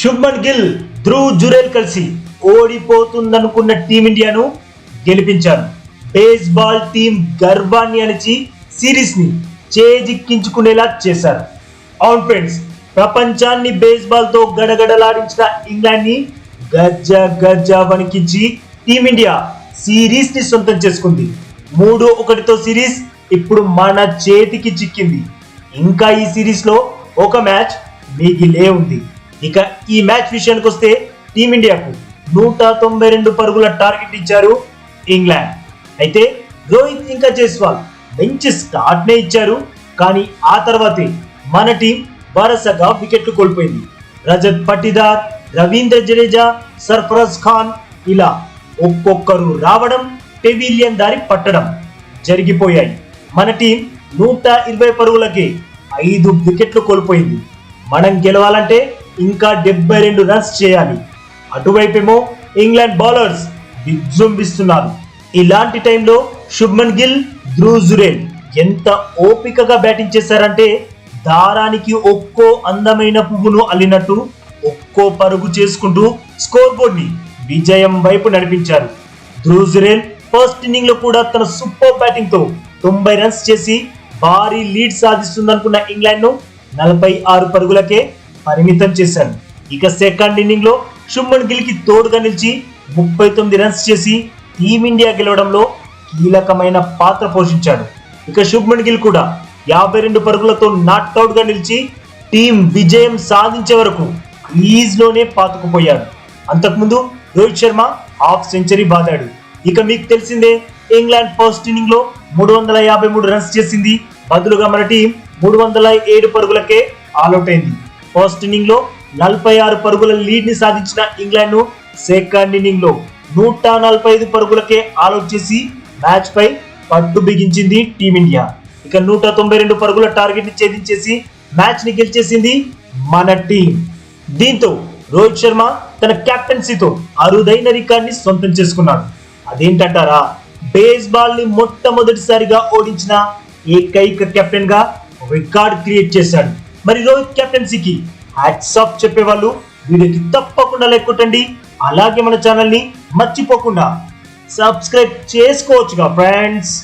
శుభ్మన్ గిల్ ధ్రువ్ జురేల్ కలిసి ఓడిపోతుందనుకున్న టీమిండియాను గెలిపించారు. Baseball team గర్వాన్ని అణిచి సిరీస్ని చేజిక్కించుకునేలా చేశారు. అవును ఫ్రెండ్స్ ప్రపంచాన్ని బేస్బాల్తో గడగడలాడించిన ఇంగ్లాండ్ని గజ్జ గజ్జ వణికించి టీమిండియా సిరీస్ని సొంతం చేసుకుంది. మూడు ఒకటితో సిరీస్ ఇప్పుడు మన చేతికి చిక్కింది. ఇంకా ఈ సిరీస్లో ఒక మ్యాచ్ మిగిలే ఉంది. ఇక ఈ మ్యాచ్ విషయానికి వస్తే టీమిండియాకు నూట తొంభై రెండు పరుగుల టార్గెట్ ఇచ్చారు ఇంగ్లాండ్. అయితే రోహిత్ ఇంకా జైస్వాల్ మంచి స్టార్ట్నే ఇచ్చారు. కానీ ఆ తర్వాతే మన టీం వరుసగా వికెట్లు కోల్పోయింది. రజత్ పటిదార్ రవీంద్ర జడేజా సర్ఫరాజ్ ఖాన్ ఇలా ఒక్కొక్కరు రావడం పెవిలియన్ దారి పట్టడం జరిగిపోయాయి. మన టీం నూట ఇరవై పరుగులకి ఐదు వికెట్లు కోల్పోయింది. మనం గెలవాలంటే ఇంకా డెబ్బై రెండు రన్స్ చేయాలి. అటువైపేమో ఇంగ్లాండ్ బౌలర్స్ విజృంభిస్తున్నారు. ఇలాంటి టైంలో శుభ్మన్ గిల్ ధ్రువ్ జురేల్ ఎంత ఓపికగా బ్యాటింగ్ చేశారంటే దారానికి ఒక్కో అందమైన పువ్వును అల్లినట్టు ఒక్కో పరుగు చేసుకుంటూ స్కోర్ బోర్డ్ని విజయం వైపు నడిపించారు. ధ్రువ్ జురేల్ ఫస్ట్ ఇన్నింగ్లో కూడా తన సూపర్ బ్యాటింగ్తో తొంభై రన్స్ చేసి భారీ లీడ్ సాధిస్తుందనుకున్న ఇంగ్లాండ్ను నలభై ఆరు పరుగులకే పరిమితం చేశాడు. ఇక సెకండ్ ఇన్నింగ్లో శుభ్మన్ గిల్కి తోడుగా నిలిచి ముప్పై తొమ్మిది రన్స్ చేసి టీమిండియా గెలవడంలో కీలకమైన పాత్ర పోషించాడు. ఇక శుభ్మన్ గిల్ కూడా యాభై రెండు పరుగులతో నాట్అవుట్గా నిలిచి టీం విజయం సాధించే వరకు క్రీజ్లోనే పాతుకుపోయాడు. అంతకుముందు రోహిత్ శర్మ హాఫ్ సెంచరీ బాదాడు. ఇక మీకు తెలిసిందే ఇంగ్లాండ్ ఫస్ట్ ఇన్నింగ్లో మూడు వందల యాభై మూడు రన్స్ చేసింది. బదులుగా మన టీం మూడు వందల ఏడు పరుగులకే ఆల్అౌట్ అయింది. ఫస్ట్ ఇన్నింగ్లో నలభై ఆరు పరుగుల లీడ్ని సాధించిన ఇంగ్లాండ్ను సెకండ్ ఇన్నింగ్లో నూట నలభై ఐదు పరుగులకే ఆలోచేసి చేసి మ్యాచ్ పై పట్టు బిగించింది టీమిండియా. ఇక నూట తొంభై రెండు పరుగుల టార్గెట్ని ఛేదించేసి మ్యాచ్ని గెలిచేసింది మన టీం. దీంతో రోహిత్ శర్మ తన కెప్టెన్సీతో అరుదైన రికార్డ్ని సొంతం చేసుకున్నాడు. అదేంటంటారా? బేస్బాల్ని మొట్టమొదటిసారిగా ఓడించిన ఏకైక కెప్టెన్గా రికార్డ్ క్రియేట్ చేశాడు. మరి రోహిత్ కెప్టెన్సీకి హ్యాట్స్ ఆఫ్ చెప్పేవాళ్ళు. వీడియోకి తప్పకుండా లైక్ కొట్టండి. అలాగే మన ఛానల్ని మర్చిపోకుండా సబ్స్క్రైబ్ చేసుకోవచ్చుగా ఫ్రెండ్స్